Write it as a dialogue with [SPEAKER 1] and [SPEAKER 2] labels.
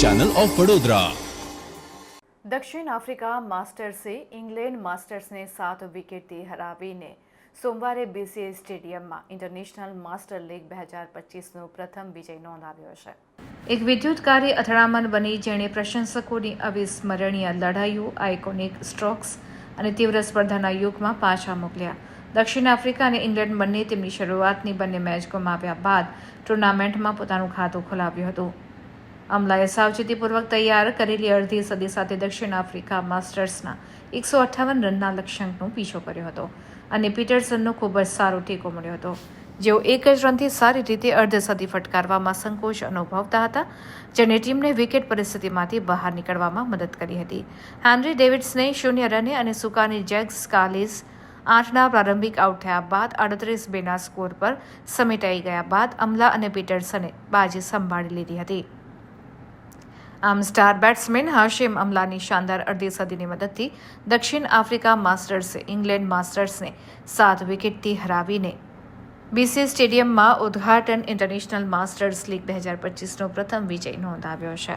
[SPEAKER 1] Channel of Vadodara
[SPEAKER 2] દક્ષિણ Africa માસ્ટર્સે England માસ્ટર્સને સાત વિકેટથી હરાવીને સોમવારે બીસીએ સ્ટેડિયમમાં ઇન્ટરનેશનલ માસ્ટર લીગ બે હજાર પચીસનો પ્રથમ વિજય નોંધાવ્યો છે। એક વિદ્યુતકારી અથડામણ બની જેણે પ્રશંસકોની અવિસ્મરણીય લડાઈઓ આઇકોનિક સ્ટ્રોક્સ અને તીવ્ર સ્પર્ધાના યુગમાં પાછા મોકલ્યા। દક્ષિણ આફ્રિકા અને ઇંગ્લેન્ડ બંને તેમની શરૂઆતની બંને મેચ ગુમાવ્યા બાદ ટુર્નામેન્ટમાં પોતાનું ખાતું ખોલાવ્યું હતું. અમલાએ સાવચેતીપૂર્વક તૈયાર કરેલી અડધી સદી સાથે દક્ષિણ આફ્રિકા માસ્ટર્સના એકસો અઠ્ઠાવન રનના લક્ષ્યાંકનો પીછો કર્યો હતો અને પીટરસનનો ખૂબ જ સારો ટેકો મળ્યો હતો. જેઓ એક જ રનથી સારી રીતે અર્ધ સદી ફટકારવામાં સંકોચ અનુભવતા હતા, જેને ટીમને વિકેટ પરિસ્થિતિમાંથી બહાર નીકળવામાં મદદ કરી હતી. હેનરી ડેવિડ્સને શૂન્ય રને અને સુકાની જેક્સ કાલિસ આઠના પ્રારંભિક આઉટ થયા બાદ આડત્રીસ બેના સ્કોર પર સમેટાઈ ગયા બાદ અમલા અને પીટરસને બાજી સંભાળી લીધી હતી. આમ સ્ટાર બેટ્સમેન હાશિમ અમલાની શાનદાર અડધી સદીની મદદથી દક્ષિણ આફ્રિકા માસ્ટર્સે ઇંગ્લેન્ડ માસ્ટર્સને સાત વિકેટથી હરાવીને બીસી સ્ટેડિયમમાં ઉદ્ઘાટન ઇન્ટરનેશનલ માસ્ટર્સ લીગ બે હજાર પચીસનો પ્રથમ વિજય નોંધાવ્યો છે.